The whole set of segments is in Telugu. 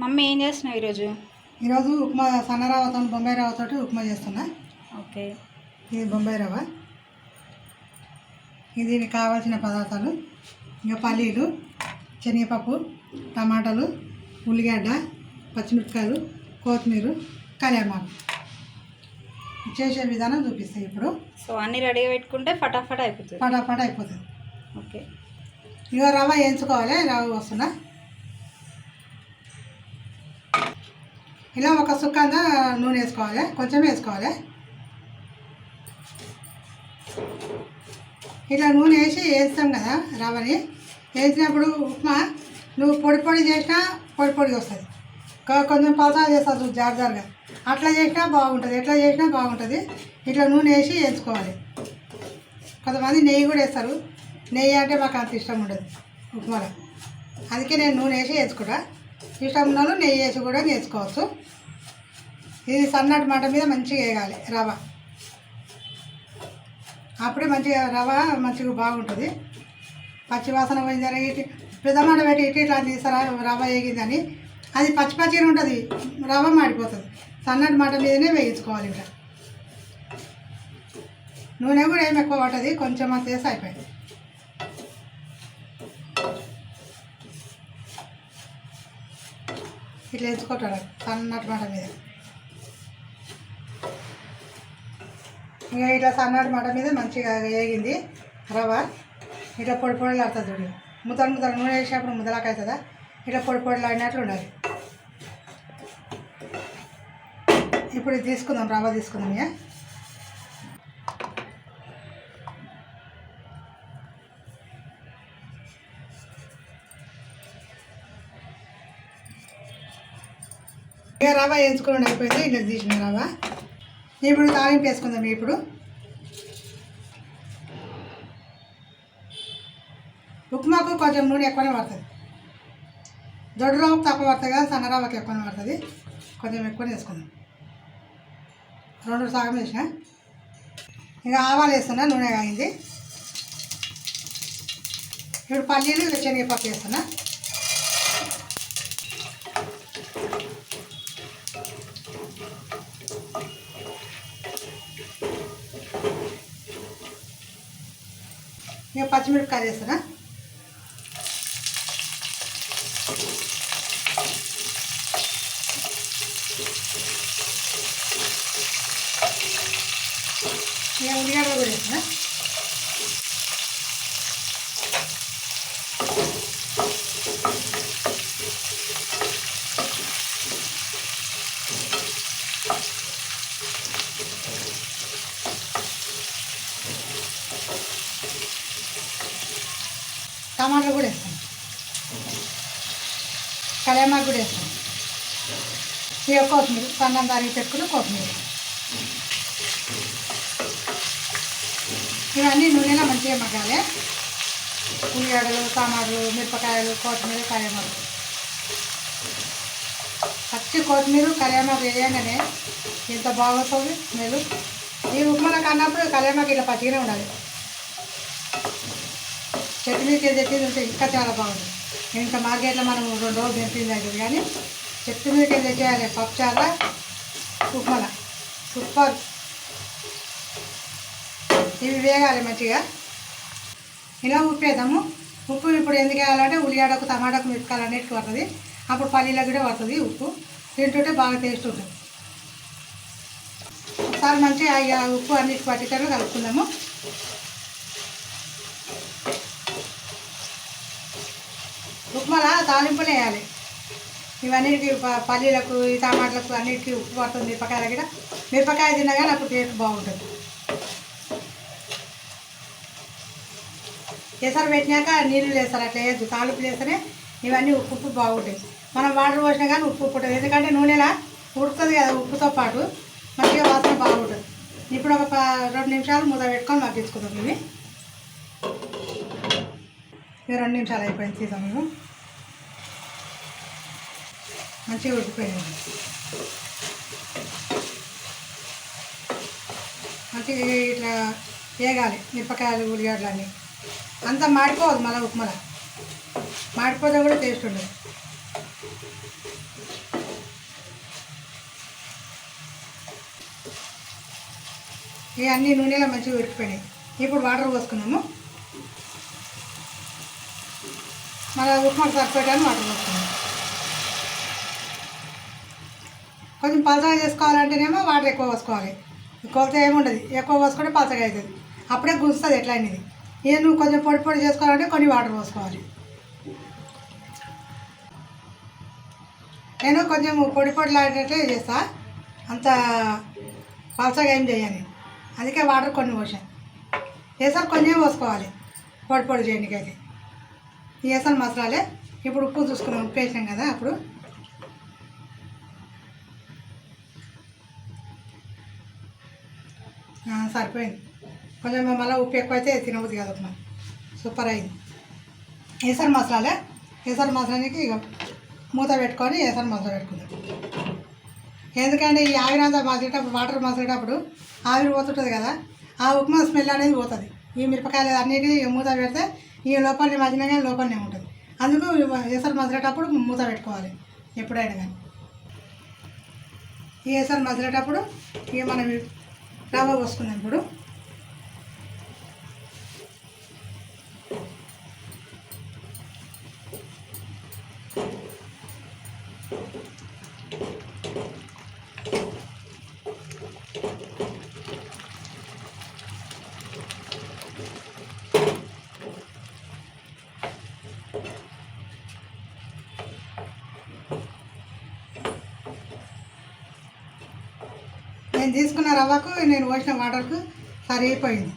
మమ్మీ ఏం చేస్తున్నావు ఈరోజు? ఈరోజు ఉప్మా సన్న రవ్వతో బొంబాయి రవ్వతోటి ఉప్మా చేస్తున్నా. ఓకే. ఇది బొంబాయి రవ్వ. ఇది దీనికి కావాల్సిన పదార్థాలు. ఇంకా పల్లీలు శనగపప్పు టమాటాలు ఉల్లిగడ్డ పచ్చిమిరపకాయలు కొత్తిమీర కళ్యామాకు చేసే విధానం చూపిస్తాయి ఇప్పుడు. సో అన్నీ రెడీగా పెట్టుకుంటే ఫటాఫట్ అయిపోతుంది. పటాపట అయిపోతుంది. ఓకే. ఇక రవ్వ వేయించుకోవాలి. రవ్వ వస్తున్నా ఇలా ఒక సుక్కంద నూనె వేసుకోవాలి. కొంచెం వేసుకోవాలి. ఇట్లా నూనె వేసి వేస్తాం కదా రవ్వని. వేసినప్పుడు ఉప్మా నువ్వు పొడి పొడి చేసినా పొడి పొడిగా వస్తుంది. కొంచెం పలసా చేస్తావు జాగ్రత్తగా. అట్లా చేసినా బాగుంటుంది. ఎట్లా చేసినా బాగుంటుంది. ఇట్లా నూనె వేసి వేసుకోవాలి. కొంతమంది నెయ్యి కూడా వేస్తారు. నెయ్యి అంటే మాకు అంత ఇష్టం ఉండదు ఉప్మాలో. అందుకే నేను నూనె వేసి వేసుకుంటా. ఇష్టంలోనూ నెయ్యి వేసి కూడా చేసుకోవచ్చు ఇది సన్నటి మంట మీద మంచిగా వేయాలి రవ్వ. అప్పుడే మంచిగా రవ్వ మంచిగా బాగుంటుంది. పచ్చివాసన పోయిందని ఇటు పెద్దమాట పెట్టి ఇటు ఇట్లా తీసారా రవ్వ వేగిందని. అది పచ్చి పచ్చిగా ఉంటుంది రవ మాడిపోతుంది. సన్నటి మంట మీదనే వేయించుకోవాలి ఇట్లా. నూనె కూడా ఏమి ఎక్కువ పట్టదు కొంచెం అంత వేసి అయిపోయింది. ఇట్లా ఎత్తుకుంటాడు. సన్నటి మాట మీద. ఇంకా ఇట్లా సన్నటి మాట మీద మంచిగా వేగింది. రవ్వ ఇట్లా పొడి పొడిలు ఆడుతుంది చూడు. ముద్దలు ముద్దలు నూనె వేసినప్పుడు ముద్దలాక అవుతుందా? ఇట్లా పొడి పొడిలు ఉండాలి. ఇప్పుడు తీసుకుందాం రవ్వ తీసుకుందాం ఇక. ఇక రవ్వ వేయించుకోవడం అయిపోయింది? ఇట్లా తీసిన రవ్వ. ఇప్పుడు తాలింపు వేసుకుందాం ఇప్పుడు. ఉప్మాకు కొంచెం నూనె ఎక్కువనే పడుతుంది. దొడ్డు రవ్వకు తక్కువ పడుతుంది కదా సన్న రవ్వకి ఎక్కువనే పడుతుంది. కొంచెం ఎక్కువనే వేసుకుందాం. రెండు సగం వేసిన. ఇక ఆవాలు వేస్తున్నా నూనె కాగింది. ఇప్పుడు పల్లీలు శనగపప్పు వేస్తున్నా. ఇక పచ్చిమిరపకాయలు వేస్తున్నా ఇక ఉల్లిగడ్డ కూడా వేస్తున్నా టమాటాలు కూడా వేస్తాం. కళ్యామాకు కూడా వేస్తాం. ఇక కొత్తిమీర సన్నం దానికి పెట్టుకుని కొత్తిమీర. ఇవన్నీ నూనెలో మంచిగా మగ్గాలి. ఉల్లిగడ్డలు టమాటాలు మిరపకాయలు కొత్తిమీర కరివేమాకు పచ్చి కొత్తిమీర కరివేమాకు వేయగానే ఎంత బాగుంటుంది స్మెల్. ఈ ఉప్మాలకు అన్నప్పుడు కరివేమాకు ఇలా పచ్చిగానే ఉండాలి. చెట్టు మీదకి తెచ్చి ఉంటే ఇంకా చాలా బాగుంటుంది ఇంకా మార్కెట్లో మనం రెండు రోజులు తెంపింది కానీ చెట్టు మీదకి తెచ్చేయాలి పప్పు చాలా ఉప్మల సూపర్. ఇవి వేగాలి మంచిగా. ఇలా ఉప్పేద్దాము. ఉప్పు ఇప్పుడు ఎందుకు వేయాలంటే ఉల్లిగడకు టమాటాకు మిరపకాయలు అన్నిటికీ పడుతుంది. అప్పుడు పల్లీలకు కూడా పడుతుంది ఉప్పు. తింటుంటే బాగా టేస్ట్ ఉంటుంది. ఒకసారి మంచిగా ఇక ఉప్పు అన్నిటికి పట్టేటట్లు కలుపుకుందాము. ఉప్మాల? తాలింపులు వేయాలి. ఇవన్నిటికి పల్లీలకు ఈ టమాటలకు అన్నిటికీ ఉప్పు పడుతుంది మిరపకాయల కూడా మిరపకాయ తినగానే అప్పుడు టేస్ట్ బాగుంటుంది. కేసరి పెట్టినాక నీళ్ళు వేస్తారు అట్లా వేయద్దు. తాలింపులు వేస్తేనే ఇవన్నీ ఉప్పు ఉప్పు బాగుంటాయి. మనం వాటర్ పోసినా కానీ ఉప్పు ఉప్పు ఉంటుంది. ఎందుకంటే నూనెలా? ఉడుకుతుంది కదా ఉప్పుతో పాటు. మంచిగా వాసన బాగుంటుంది. ఇప్పుడు ఒక రెండు నిమిషాలు మూత పెట్టుకొని మగ్గించుకుందాం ఇవి. రెండు నిమిషాలు అయిపోయింది తీసాం మంచిగా ఉడికిపోయింది. మంచిగా ఇట్లా వేగాలి మిరపకాయలు ఉల్లిగడ్డలు అన్నీ. అంతా మాడిపోవద్దు మళ్ళీ ఉప్మల. మాడిపోతే కూడా టేస్ట్ ఉండదు. ఇవన్నీ నూనెలో మంచిగా ఉడికిపోయినాయి. ఇప్పుడు వాటర్ పోసుకున్నాము. మళ్ళీ ఉప్మా సరిపోయాను వాటర్ పోసుకున్నాము కొంచెం పలసగా చేసుకోవాలంటేనేమో వాటర్ ఎక్కువ పోసుకోవాలి కొలత ఏముండదు ఎక్కువ పోసుకుంటే పలసగా అవుతుంది అప్పుడే గుంచుతుంది ఎట్లా అనేది ఏ నువ్వు కొంచెం పొడి పొడి చేసుకోవాలంటే కొన్ని వాటర్ పోసుకోవాలి నేను కొంచెం పొడి పొడి లాగేటట్లే చేస్తా అంత పలసగా ఏం చేయాలి అందుకే వాటర్ కొన్ని పోసాను వేసారి కొంచెం పోసుకోవాలి పొడి పొడి చేయడానికి అయితే ఈ మసాలాలే. ఇప్పుడు ఉప్పు చూసుకున్నాం ఉప్పు వేసినాం కదా అప్పుడు. సరిపోయింది. కొంచెం మళ్ళీ ఉప్పు ఎక్కువ అయితే తినబుద్ది కదా ఉప్మా సూపర్ అయింది. ఏసారి మసాలాలే. ఏసారి మసాలానికి ఇక మూత పెట్టుకొని ఏసారి మసాలా పెట్టుకుందాం. ఎందుకంటే ఈ ఆవిరంతా అంతా మసిలేటప్పుడు వాటర్ మసిలేటప్పుడు ఆవిరి పోతుంటుంది కదా ఆ ఉప్మా స్మెల్ అనేది పోతుంది. ఈ మిరపకాయలు అన్నిటి మూత పెడితే ఈ లోపలనే మసిలినా కానీ లోపలనే ఉంటుంది. అందుకు ఏసరు మసిలేటప్పుడు మూత పెట్టుకోవాలి ఎప్పుడైనా కానీ. ఈ ఏసరు మసిలేటప్పుడు ఇక మనం రవ్వ పోసుకుందాం ఇప్పుడు. నేను తీసుకున్న రవ్వకు నేను పోసిన వాటర్కు సరిపోయింది.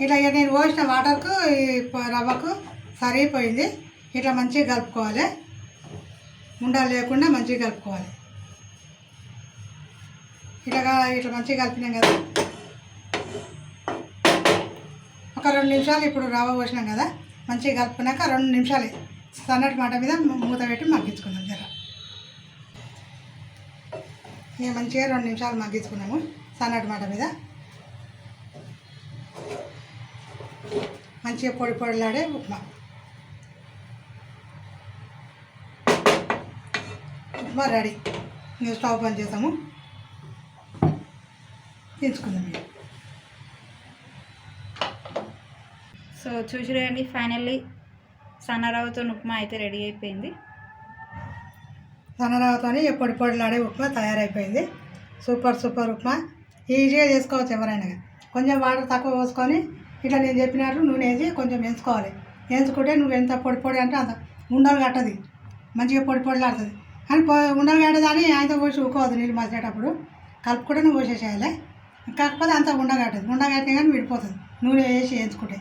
ఇట్లా ఇక నేను పోసిన వాటర్కు ఈ రవ్వకు సరిపోయింది. ఇట్లా మంచిగా కలుపుకోవాలి. ఉండాలి లేకుండా మంచిగా కలుపుకోవాలి. ఇట్లా ఇట్లా మంచిగా కలిపినాం కదా. ఒక రెండు నిమిషాలు ఇప్పుడు రవ్వ పోసినాం కదా. మంచిగా కలుపుకున్నాక రెండు నిమిషాలు. సన్నటి మాట మీద మూత పెట్టి మగ్గించుకున్నాం జర. ఇక మంచిగా రెండు నిమిషాలు మగ్గించుకున్నాము సన్నటి మాట మీద. మంచిగా పొడి పొడిలాడే ఉప్మా. ఉప్మా రెడీ. మేము స్టవ్ బంద్ చేసాము. తీసుకుందాం ఇక. సో చూసిరండి ఫైనల్లీ సన్నరవ్వతో ఉప్మా అయితే రెడీ అయిపోయింది. సన్నరావుతోని పొడి పొడిలాడే ఉప్మా తయారైపోయింది. Super super upma. ఈజీగా చేసుకోవచ్చు ఎవరైనా కొంచెం వాటర్ తక్కువ పోసుకొని ఇట్లా నేను చెప్పినట్లు నూనె వేసి కొంచెం వేసుకోవాలి వేసుకుంటే నువ్వు ఎంత పొడి పొడి అంటే అంత ఉండలు కట్టది. మంచిగా పొడి పొడిలాడుతుంది. కానీ పొ ఉండలు కట్టదని ఆయనతో పోసి ఊకోవద్దు నీళ్ళు మసిలేటప్పుడు కలుపుకుంటే నువ్వు పోసేసేయాలి. కాకపోతే అంత ఉండగట్టదు ఉండగట్టినా కానీ విడిపోతుంది. నూనె వేసి వేయించుకుంటే.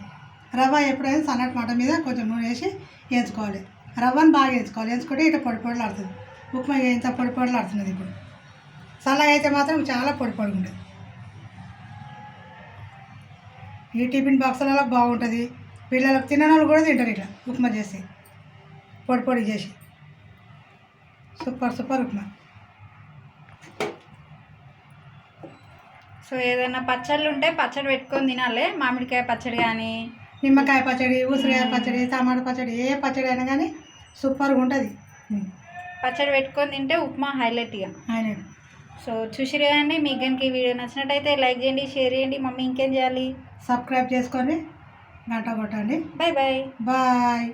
రవ్వ ఎప్పుడైనా సన్నటి మాట మీద కొంచెం నూనె వేసి వేయించుకోవాలి. రవ్వను బాగా వేయించుకోవాలి. వేయించుకుంటే ఇట్లా పొడి ఆడుతుంది. ఉప్మా ఇంత పొడి ఆడుతున్నది ఇప్పుడు. చల్లగా అయితే మాత్రం చాలా పొడి పొడి ఉంటుంది. ఈ టిఫిన్ బాక్సులలో బాగుంటుంది. పిల్లలకు తినని వాళ్ళు కూడా తింటారు ఇట్లా ఉప్మా చేసి. పొడి పొడి చేసి. Super super upma. సో ఏదైనా పచ్చళ్ళు ఉంటే పచ్చడి పెట్టుకొని తినాలి. మామిడికాయ పచ్చడి కానీ నిమ్మకాయ పచ్చడి ఉసిరికాయ పచ్చడి టమాటా పచ్చడి ఏ పచ్చడి అయినా కానీ సూపర్గా ఉంటుంది. పచ్చడి పెట్టుకొని తింటే ఉప్మా హైలైట్ ఇక ఆయన సో చూసిరు కదండి మీకు కనుక ఈ వీడియో నచ్చినట్టయితే లైక్ చేయండి షేర్ చేయండి మమ్మీ ఇంకేం చేయాలి? సబ్స్క్రైబ్ చేసుకొని గంట కొట్టండి. Bye bye bye.